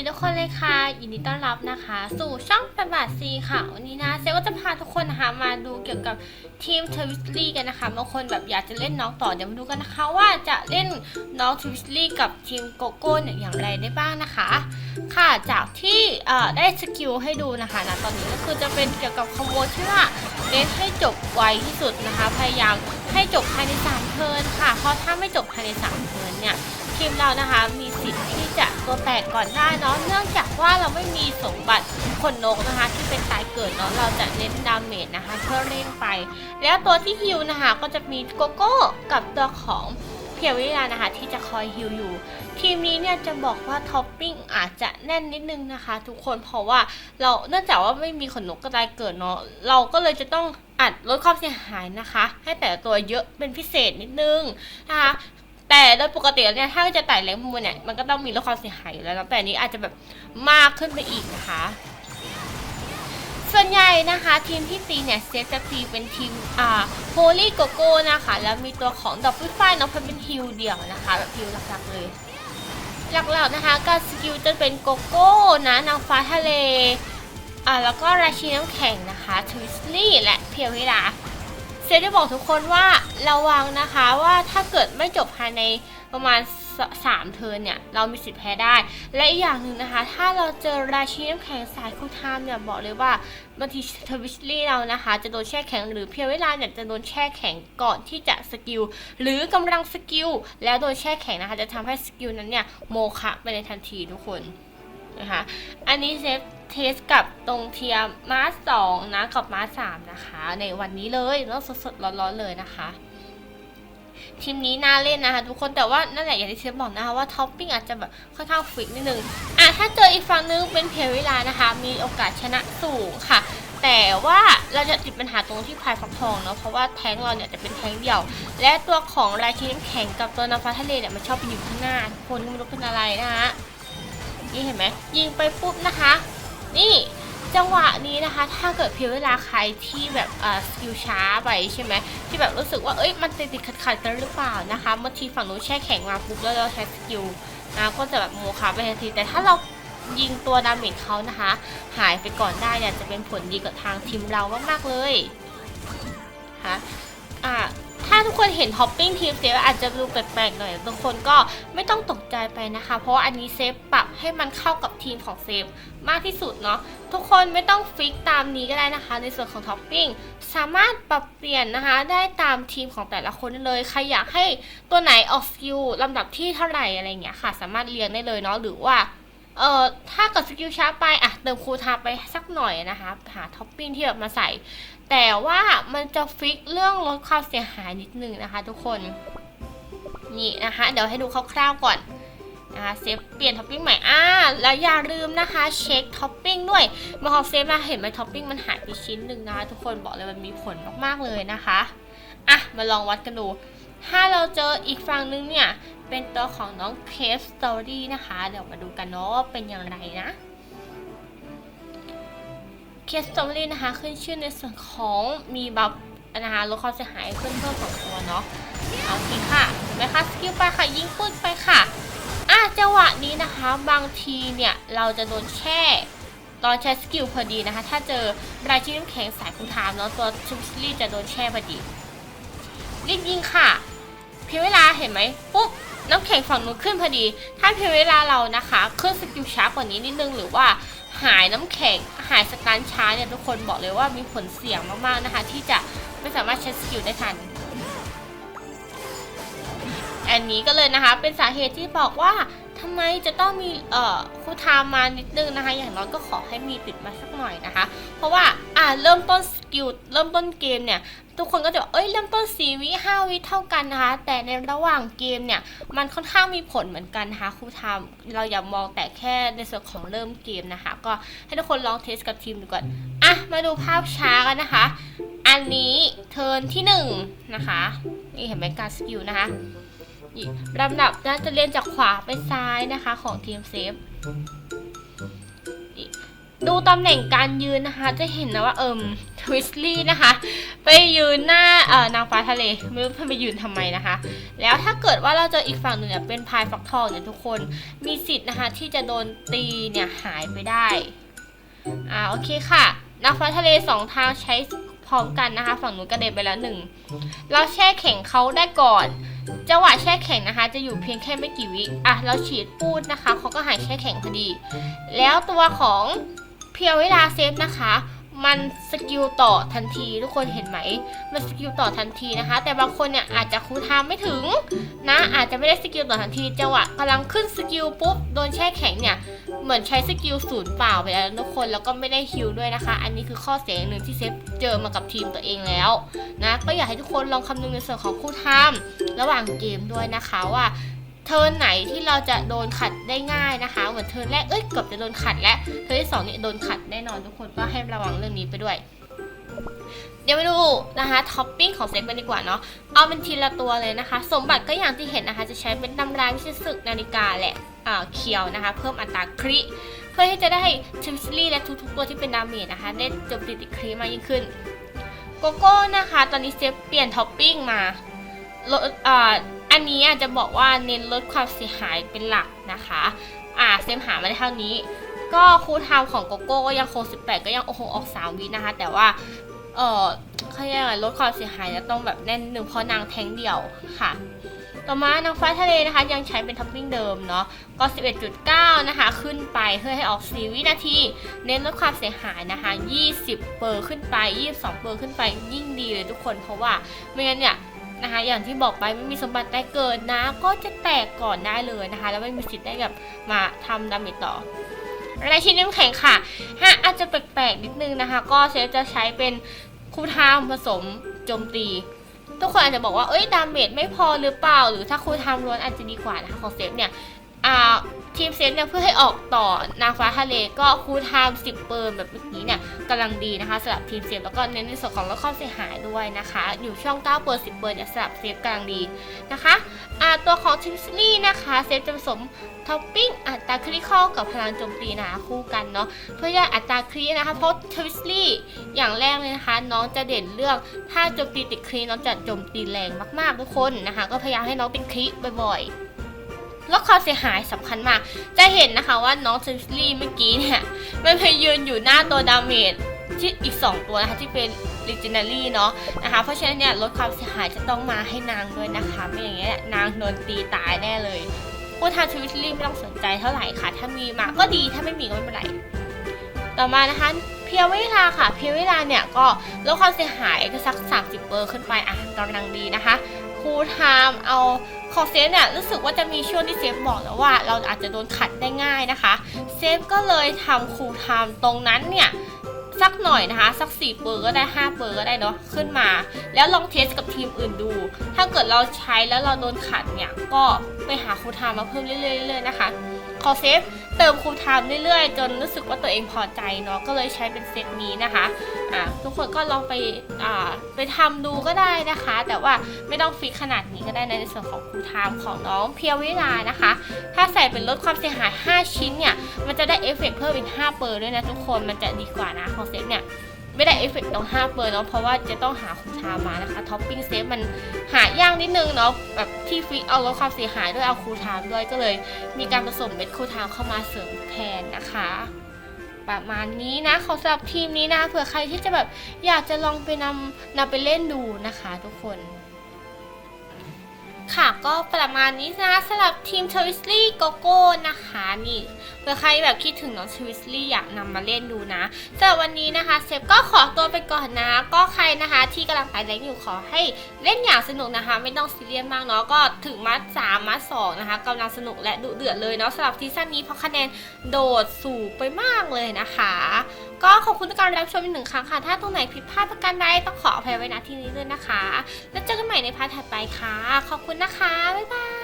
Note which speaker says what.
Speaker 1: ดีทุกคนเลยค่ะยินดีต้อนรับนะคะ สู่ช่องประบาทซีค่ะวันนี้นะเซก็จะพาทุกคนนะคะมาดูเกี่ยวกับทีมทวิสลี่กันนะคะบางคนแบบอยากจะเล่นน้องต่อเดี๋ยวมาดูกันนะคะว่าจะเล่นน้องทวิสลี่กับทีมโกโก้เนี่ยอย่างไรได้บ้างนะคะ ค่ะจากที่เอ่อได้สกิลให้ดูนะคะนะตอนนี้ก็คือจะเป็นเกี่ยวกับคอมโบที่ว่าเล่นให้จบไวที่สุดนะคะ พยายามให้จบภายใน3เทิร์นค่ะเพราะถ้าไม่จบภายใน3เทิร์นเนี่ย ทีมเรานะคะ มีสิทธิ์ที่จะตัวแตกก่อนได้เนาะเนื่องจากว่าเราไม่มีสมบัติขนนกนะคะ ที่เป็นตายเกิดเนาะเราจะเน้นดาเมจนะคะ เพื่อเร่งไป แล้วตัวที่ฮิวนะคะ ก็จะมีโกโก้กับตัวของเพียววิลานะคะ ที่จะคอยฮิวอยู่ ทีมนี้เนี่ยจะบอกว่าท็อปปิ้งอาจจะแน่นนิดนึงนะคะ ทุกคนเพราะว่าเราเนื่องจากว่าไม่มีขนนกกระจายเกิดเนาะเราก็เลยจะต้องอัดลดความเสียหายนะคะ ให้แต่ตัวเยอะเป็นพิเศษนิดนึงนะคะ แต่โดยปกติแล้วเนี่ยถ้าจะไต่แรงมูลเนี่ยมันก็ต้องมีลดความเสียหายอยู่แล้วนะแต่นี้อาจจะแบบมากขึ้นไปอีกนะคะ ส่วนใหญ่นะคะทีมที่ตีเนี่ยเซตจะตีเป็นทีมอ่าโฮลี่โกโก้นะคะ แล้วมีตัวของดอกพุ้ยฝ้ายน้องพันเป็นฮิลเดี่ยวนะคะแบบฮิลหลักๆเลยหลักๆนะคะการสกิลจะเป็นโกโก้นะนางฟ้าทะเลอ่าแล้วก็ราชินีน้ำแข็งนะคะทวิสลี่และเพียวเวลา เซได้บอกทุกคนว่าระวังนะคะว่าถ้าเกิดไม่จบภายในประมาณสามเทิร์นเนี่ย เรามีสิทธิ์แพ้ได้ และอีกอย่างหนึ่งนะคะ ถ้าเราเจอราชินีน้ำแข็งสายคูทามเนี่ย บอกเลยว่าบางทีทวิชลี่เรานะคะ จะโดนแช่แข็งหรือเพียงเวลาเนี่ยจะโดนแช่แข็งก่อนที่จะสกิล หรือกำลังสกิล แล้วโดนแช่แข็งนะคะ จะทำให้สกิลนั้นเนี่ยโมฆะไปในทันทีทุกคน นะคะ อันนี้เซฟเทสกับตรงเทียร์มาสสองนะกับมาสามนะคะ ในวันนี้เลยแล้วสดๆร้อนๆเลยนะคะทีมนี้น่าเล่นนะคะทุกคนแต่ว่านั่นแหละอย่างที่เชฟบอกนะคะว่าท็อปปิ้งอาจจะแบบค่อนข้างฟิกนิดนึงอะถ้าเจออีกฝั่งนึงเป็นเพลเวลานะคะ มีโอกาสชนะสูงค่ะ แต่ว่าเราจะติดปัญหาตรงที่พายฟักทองเนาะเพราะว่าแทงเราเนี่ยจะเป็นแทงเดี่ยว และตัวของราชินีน้ำแข็งกับตัวน้ำฟ้าทะเลเนี่ยมันชอบไปอยู่ข้างหน้าทุกคนก็ไม่รู้เป็นอะไรนะคะ นี่เห็นไหมยิงไปปุ๊บนะคะ นี่จังหวะนี้นะคะ ถ้าเกิดเพียงเวลาใครที่แบบเออสกิลช้าไปใช่ไหมที่แบบรู้สึกว่าเอ้ยมันติดติดขัดขัดกันหรือเปล่านะคะบางทีฝั่งนู้นแช่แข็งมาปุ๊บแล้วเราใช้สกิลนะก็จะแบบโมคาไปทันที แต่ถ้าเรายิงตัวดาเมจเขานะคะ หายไปก่อนได้เนี่ยจะเป็นผลดีกับทางทีมเรามากๆเลยค่ะ ทุกคนเห็นท็อปปิ้งทีมเซฟอาจจะดูแปลกๆหน่อยบางคนก็ไม่ต้องตกใจไปนะคะ เพราะอันนี้เซฟปรับให้มันเข้ากับทีมของเซฟมากที่สุดเนาะทุกคนไม่ต้องฟิกตามนี้ก็ได้นะคะ ในส่วนของท็อปปิ้งสามารถปรับเปลี่ยนนะคะ ได้ตามทีมของแต่ละคนเลยใครอยากให้ตัวไหนออกสกิลลำดับที่เท่าไหร่อะไรอย่างเงี้ยค่ะ สามารถเรียงได้เลยเนาะหรือว่าเอ่อถ้าเกิดสกิลช้าไปอะเติมคูทม์ไปสักหน่อยนะคะ หาท็อปปิ้งที่แบบมาใส่ แต่ว่ามันจะฟิกเรื่องลดความเสียหายนิดนึงนะคะ ทุกคนนี่นะคะเดี๋ยวให้ดูคร่าวๆก่อนนะคะเซฟเปลี่ยนท็อปปิ้งใหม่อ่าแล้วอย่าลืมนะคะเช็คท็อปปิ้งด้วยมาของเซฟนะเห็นไหมท็อปปิ้งมันหายไปชิ้นหนึ่งนะคะทุกคนบอกเลยมันมีผลมากๆเลยนะคะอะมาลองวัดกันดู ถ้าเราเจออีกฝั่งนึงเนี่ย เป็นตัวของน้องเคฟสตอรี่นะคะ เดี๋ยวมาดูกันเนาะเป็นอย่างไรนะ เคสตอรี่นะคะขึ้นชื่อในส่วนของมีบัฟนะคะลดความเสียหายขึ้นเพิ่มสองตัวเนาะเอาทีค่ะเห็นไหมคะสกิลไปค่ะยิงปุ้นไปค่ะอะจังหวะนี้นะคะบางทีเนี่ยเราจะโดนแช่ตอนใช้สกิลพอดีนะคะ ถ้าเจอรายชื่อน้ำแข็งสายคุณทามเนาะตัวชิมซิลี่จะโดนแช่พอดีรีบยิงค่ะ เพียงเวลาเห็นไหมปุ๊บน้ำแข็งฝั่งนู้นขึ้นพอดี ถ้าเพียงเวลาเรานะคะ ขึ้นสกิลช้ากว่านี้นิดนึงหรือว่า หายน้ำแข็งหายสตารช้าเนี่ยทุกคนบอกเลยว่ามีผลเสี่ยงมากๆนะคะ ที่จะไม่สามารถใช้สกิลได้ทัน อันนี้ก็เลยนะคะ เป็นสาเหตุที่บอกว่าทำไมจะต้องมีเอ่อคู่ทามมานิดนึงนะคะ อย่างน้อยก็ขอให้มีติดมาสักหน่อยนะคะ เพราะว่าอ่าเริ่มต้นส กิลเริ่มต้นเกมเนี่ยทุกคนก็จะบอกเอ้ยเริ่มต้น4วิ5วิเท่ากันนะคะ แต่ในระหว่างเกมเนี่ยมันค่อนข้างมีผลเหมือนกันนะคะครูทามเราอย่ามองแต่แค่ในส่วนของเริ่มเกมนะคะ ก็ให้ทุกคนลองเทสกับทีมดูก่อนอะมาดูภาพช้ากันนะคะ อันนี้เทิร์นที่หนึ่งนะคะนี่เห็นไหมการสกิลนะคะลำดับน่าจะเรียนจากขวาไปซ้ายนะคะของทีมเซฟดูตำแหน่งการยืนนะคะ จะเห็นนะว่าเอิม ทวิสลี่นะคะ ไปยืนหน้าเอ่อนางฟ้าทะเลไม่รู้ไปยืนทำไมนะคะ แล้วถ้าเกิดว่าเราเจออีกฝั่งหนึ่งเนี่ยเป็นพายฟักทองเนี่ยทุกคนมีสิทธิ์นะคะ ที่จะโดนตีเนี่ยหายไปได้อ่าโอเคค่ะนางฟ้าทะเลสองทางใช้พร้อมกันนะคะ ฝั่งนู้นกระเด็นไปแล้วหนึ่งเราแช่แข็งเขาได้ก่อนจังหวะแช่แข็งนะคะ จะอยู่เพียงแค่ไม่กี่วิอะเราฉีดปูดนะคะเขาก็หายแช่แข็งพอดี แล้วตัวของเพียวเวลาเซฟนะคะ มันสกิลต่อทันที ทุกคนเห็นไหม มันสกิลต่อทันทีนะคะ แต่บางคนเนี่ยอาจจะคูลไทม์ไม่ถึงนะ อาจจะไม่ได้สกิลต่อทันทีจังหวะกำลังขึ้นสกิลปุ๊บโดนแช่แข็งเนี่ยเหมือนใช้สกิลศูนย์เปล่าไปแล้วทุกคนแล้วก็ไม่ได้ฮิลด้วยนะคะ อันนี้คือข้อเสียหนึ่งที่เซฟเจอมากับทีมตัวเองแล้วนะก็อยากให้ทุกคนลองคำนึงในส่วนของคู่ทามระหว่างเกมด้วยนะคะว่า เทิร์นไหนที่เราจะโดนขัดได้ง่ายนะคะ เหมือนเทิร์นแรกเอ้ยเกือบจะโดนขัดแล้วเทิร์นที่สองนี่โดนขัดแน่นอนทุกคนก็ให้ระวังเรื่องนี้ไปด้วย เดี๋ยวไปดูนะคะท็อปปิ้งของเซฟกันดีกว่าเนาะเอาเป็นทีละตัวเลยนะคะ สมบัติก็อย่างที่เห็นนะคะ จะใช้เป็นตำราวิชิตศึกนาฬิกาแหละเคียวนะคะ เพิ่มอัตราคริเพื่อที่จะได้ทิมซิลี่และทุกๆตัวที่เป็นดาเมจนะคะได้โจมตีติดคริมากยิ่งขึ้นโกโก้นะคะ ตอนนี้เซฟเปลี่ยนท็อปปิ้งมาลดอ่า อันนี้อาจจะบอกว่าเน้นลดความเสียหายเป็นหลักนะคะ อ่าเซฟหามาได้เท่านี้ ก็คูทม์ของโกโก้ก็ยังโคง18 ก็ยังโอ้โหออก3วินะคะ แต่ว่า เออเขาเรียกอะไรลดความเสียหายจะต้องแบบแน่นหนึ่งเพราะนางแทงเดี่ยวค่ะต่อมานางฟ้าทะเลนะคะยังใช้เป็นท็อปปิ้งเดิมเนาะก็ 11.9 นะคะ ขึ้นไปเพื่อให้ออก 4 วินาที เน้นลดความเสียหายนะคะ 20 เปอร์ขึ้นไป 22 เปอร์ขึ้นไปยิ่งดีเลยทุกคน เพราะว่าไม่งั้นเนี่ย นะคะอย่างที่บอกไปไม่มีสมบัติได้เกิดนะ ก็จะแตกก่อนได้เลยนะคะ แล้วไม่มีสิทธิ์ได้แบบมาทำดาเมจต่ออะไรชิ้นน้ำแข็งค่ะฮะอาจจะแปลกๆนิดนึงนะคะ ก็เซฟจะใช้เป็นคูลไทม์ผสมโจมตี ทุกคนอาจจะบอกว่าเอ้ยดาเมจไม่พอหรือเปล่า หรือถ้าคูลไทม์ล้วนอาจจะดีกว่านะคะของเซฟเนี่ยอ่าทีมเซฟเนี่ยเพื่อให้ออกต่อนางฟ้าทะเลก็คูลไทม์10เปิร์แบบเมื่อกี้เนี่ย กำลังดีนะคะสำหรับทีมเซฟแล้วก็เน้นในส่วนของลดความเสียหายด้วยนะคะ อยู่ช่อง9เปิร์10เปิร์เนี่ยสำหรับเซฟกำลังดีนะคะอ่าตัวของทิมสลี่นะคะเซฟจะผสมท็อปปิ้งอัตราคริคอลกับพลังโจมตีนะคะคู่กันเนาะเพื่อจะอัตราครีนะคะเพราะทวิสลี่อย่างแรกเลยนะคะ น้องจะเด่นเรื่องถ้าโจมตีติดครีน้องจะโจมตีแรงมากๆทุกคนนะคะ ก็พยายามให้น้องติดครีบ่อยๆ ลดความเสียหายสำคัญมาก จะเห็นนะคะว่าน้องทวิสลี่เมื่อกี้เนี่ยมันไปยืนอยู่หน้าตัวดาเมจที่อีก 2 ตัวนะคะที่เป็น legendary เนาะนะคะเพราะฉะนั้นเนี่ยลดความเสียหายจะต้องมาให้นางด้วยนะคะไม่อย่างเงี้ยนางโดนตีตายแน่เลยพูดทางทวิตลี่ไม่ต้องสนใจเท่าไหร่ค่ะ ถ้ามีมาก็ดีถ้าไม่มีก็ไม่เป็นไรต่อมานะคะเพียวเวลาค่ะ เพียวเวลาเนี่ยก็ลดความเสียหายก็สัก 30เปอร์ขึ้นไปอะกำลังดีนะคะ คูลไทม์เอาขอเซฟเนี่ยรู้สึกว่าจะมีช่วงที่เซฟบอกแล้วว่า เราอาจจะโดนขัดได้ง่ายนะคะ เซฟก็เลยทำคูลไทม์ตรงนั้นเนี่ยสักหน่อยนะคะ สัก 4 เปอร์ก็ได้ 5 เปอร์ก็ได้เนาะขึ้นมา แล้วลองเทสกับทีมอื่นดู ถ้าเกิดเราใช้แล้วเราโดนขัดเนี่ย ก็ไปหาครูไทม์มาเพิ่มเรื่อยๆเรื่อยๆนะคะ ขอเซฟเติมคูลไทม์เรื่อยๆ จนรู้สึกว่าตัวเองพอใจเนาะก็เลยใช้เป็นเซตนี้นะคะอ่าทุกคนก็ลองไปอ่าไปทำดูก็ได้นะคะ แต่ว่าไม่ต้องฟิกขนาดนี้ก็ได้นะในส่วนของคูลไทม์ของน้องเพียวเวลานะคะ ถ้าใส่เป็นลดความเสียหาย 5 ชิ้นเนี่ยมันจะได้เอฟเฟกต์เพิ่มอีก5เปอร์ด้วยนะทุกคนมันจะดีกว่านะของเซฟเนี่ย ไม่ได้เอฟเฟกต์ตรง5เปอร์เนาะเพราะว่าจะต้องหาคูลไทม์มานะคะท็อปปิ้งเซฟมันหายากนิดนึงเนาะแบบที่ฟิกเอาลดความเสียหายด้วยเอาคูทามด้วยก็เลย มีการผสมเม็ดคูทามเข้ามาเสริมแทนนะคะประมาณนี้นะของสำหรับทีมนี้นะเผื่อใครที่จะแบบอยากจะลองไปนำนำไปเล่นดูนะคะ ทุกคน ค่ะก็ประมาณนี้นะสำหรับทีมทวิสลี่โกโก้นะคะนี่เผื่อใครแบบคิดถึงน้องทวิสลี่อยากนำมาเล่นดูนะสำหรับวันนี้นะคะเซฟก็ขอตัวไปก่อนนะ ก็ใครนะคะที่กำลังไปเล่นอยู่ขอให้เล่นอย่างสนุกนะคะ ไม่ต้องซีเรียสมากเนาะก็ถึงมัดสามมัดสองนะคะกำลังสนุกและดุเดือดเลยเนาะสำหรับซีซั่นนี้เพราะคะแนนโดดสูงไปมากเลยนะคะ ก็ขอบคุณทุกการรับชมอีกหนึ่งครั้งค่ะ ถ้าตรงไหนผิดพลาดประการใดต้องขออภัยไว้ณที่นี้ด้วยนะคะ แล้วเจอกันใหม่ในพาร์ทถัดไปค่ะขอบคุณนะคะ บ๊ายบาย